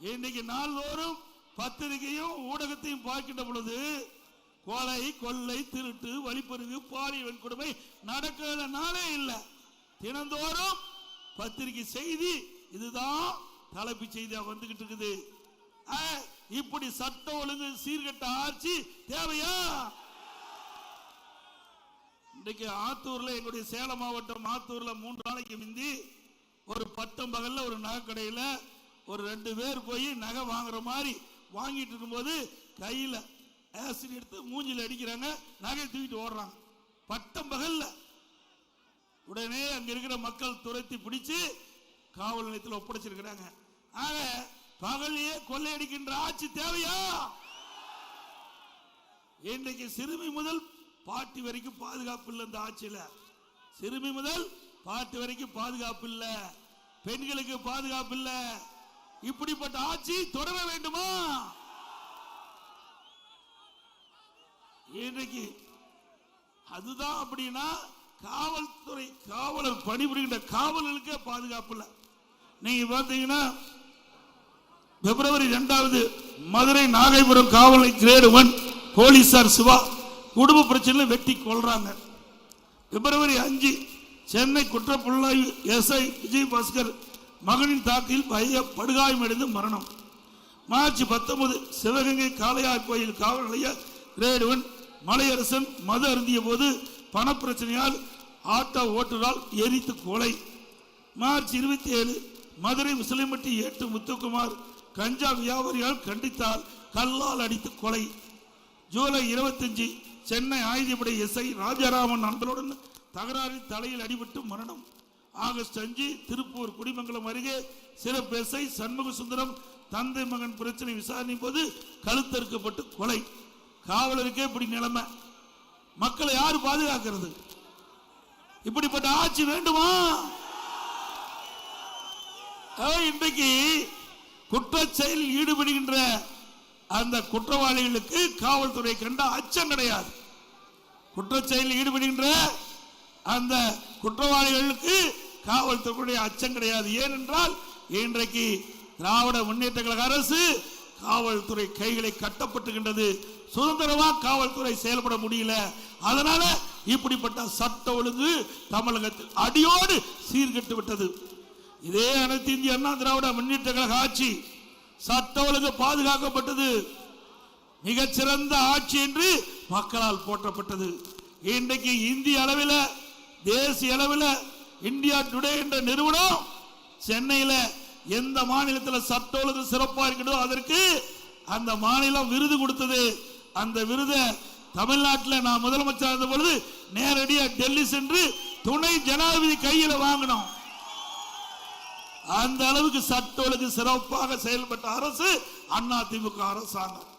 இன்னைக்கு நாள்தோறும் பத்திரிகையும் ஊடகத்தையும் பார்க்கின்ற பொழுது கொலை கொள்ளை திருட்டு வழிப்பறிவு பாலியல் வன்கொடுமை நடக்கிற நாளே இல்லை. தினந்தோறும் பத்திரிகை செய்தி இதுதான் தலைப்பு செய்தியா வந்துகிட்டு இருக்குது. ஆ, இப்படி சட்ட ஒழுங்கு சீர்கட்ட ஆட்சி தேவையா? இன்னைக்கு ஆத்தூர்ல எங்களுடைய சேலம் மாவட்டம் ஆத்தூர்ல மூன்று நாளைக்கு முந்தி ஒரு பட்டம் பகல்ல ஒரு நகை ஒரு ரெண்டு பேர் போய் நகை வாங்குற மாதிரி வாங்கிட்டு இருக்கும்போது கையில் ஆசிட் எடுத்து மூஞ்சில் அடிக்கிறாங்க நகை தூக்கிட்டு ஓடுறாங்க. பட்டம் பகல்ல. உடனே அங்க இருக்கிற மக்கள் துரத்தி பிடிச்சு காவல் நிலையத்தில் ஒப்படைச்சிருக்கிறாங்க. ஆக பகலையே கொள்ளையடிக்கின்ற ஆட்சி தேவையா? இன்றைக்கு சிறுமி முதல் பாட்டி வரைக்கும் பாதுகாப்பு இல்லை இந்த ஆட்சியில். சிறுமி முதல் பாட்டி வரைக்கும் பாதுகாப்பு இல்லை. பெண்களுக்கு பாதுகாப்பு இல்லை. இப்படிப்பட்ட ஆட்சி தொடர வேண்டுமா? இன்றைக்கு அதுதான் அப்படின்னா காவல்துறை காவலர் பணிபுரிகின்ற காவலர்களுக்கே பாதுகாப்பு இல்லை. நீங்க பார்த்தீங்கன்னா பிப்ரவரி இரண்டாவது மதுரை நாகைபுரம் காவலை கிரேடு ஒன் போலீசார் சிவா குடும்ப பிரச்சனை வெட்டி கொள்றாங்க பிப்ரவரி அஞ்சு சென்னை குற்றப்புலனாய்வு எஸ்ஐ விஜய் பாஸ்கர் மகனின் தாக்கில் பைய படுகாயமடைந்து மரணம். மார்ச் பத்தொன்பது சிவகங்கை காளையார் கோயில் காவல் நிலைய கிரேடு மலையரசன் மது அருந்திய போது பணப்பிரச்சனையால் ஆட்டோ ஓட்டுநரால் எரித்து கொலை. மார்ச் இருபத்தி ஏழு மதுரை முஸ்லிம்பட்டி ஏட்டு முத்துக்குமார் கஞ்சா வியாபாரியால் கண்டித்தால் கல்லால் அடித்து கொலை. ஜூலை 25 சென்னை ஆயுதப்படை எஸ்ஐ ராஜாராமன் நண்பருடன் தகராறில் தலையில் அடிபட்டு மரணம். ஆகஸ்ட் அஞ்சு திருப்பூர் குடிமங்கலம் அருகே சிறப்பு எஸ்ஐ சண்முக சுந்தரம் தந்தை மகன் பிரச்சனை விசாரணையின் போது கழுத்தறுக்கப்பட்டு கொலை. காவலருக்கே இப்படி நிலைமை. மக்களை யாரு பாதுகாக்கிறது? இப்படிப்பட்ட ஆட்சி வேண்டுமா? இன்றைக்கு குற்றச்செயலில் ஈடுபடுகின்ற அந்த குற்றவாளிகளுக்கு காவல்துறை கண்ட அச்சம் கிடையாது. குற்றச்செயலில் ஈடுபடுகின்ற அந்த குற்றவாளிகளுக்கு காவல்துறையுடைய அச்சம் கிடையாது. ஏனென்றால் இன்றைக்கு திராவிட முன்னேற்ற கழக அரசு காவல்துறை கைகளை கட்டப்பட்டுகின்றது. சுதந்திரமா காவல்துறை செயல்பட முடியல. அதனால இப்படிப்பட்ட சட்ட ஒழுங்கு தமிழகத்தில் அடியோடு சீர்கெட்டு விட்டது. இதே அனைத்து இந்திய அண்ணா திராவிட முன்னேற்ற கழக ஆட்சி சட்ட ஒழுங்கு பாதுகாக்கப்பட்டது. மிகச்சிறந்த ஆட்சி என்று மக்களால் போற்றப்பட்டது. இன்றைக்கு இந்திய அளவில் தேசிய அளவில் இந்தியா டுடே என்ற நிறுவனம் சென்னையில எந்த மாநிலத்தில் சட்ட ஒழுங்கு சிறப்பா அதற்கு அந்த மாநிலம் விருது கொடுத்தது. அந்த விருதை தமிழ்நாட்டில் நான் முதலமைச்சர் இருந்த பொழுது நேரடியாக டெல்லி சென்று துணை ஜனாதிபதி கையில் வாங்கினோம். அந்த அளவுக்கு சட்ட ஒழுங்கு சிறப்பாக செயல்பட்ட அரசு அண்ணா திமுக அரசாங்கம்.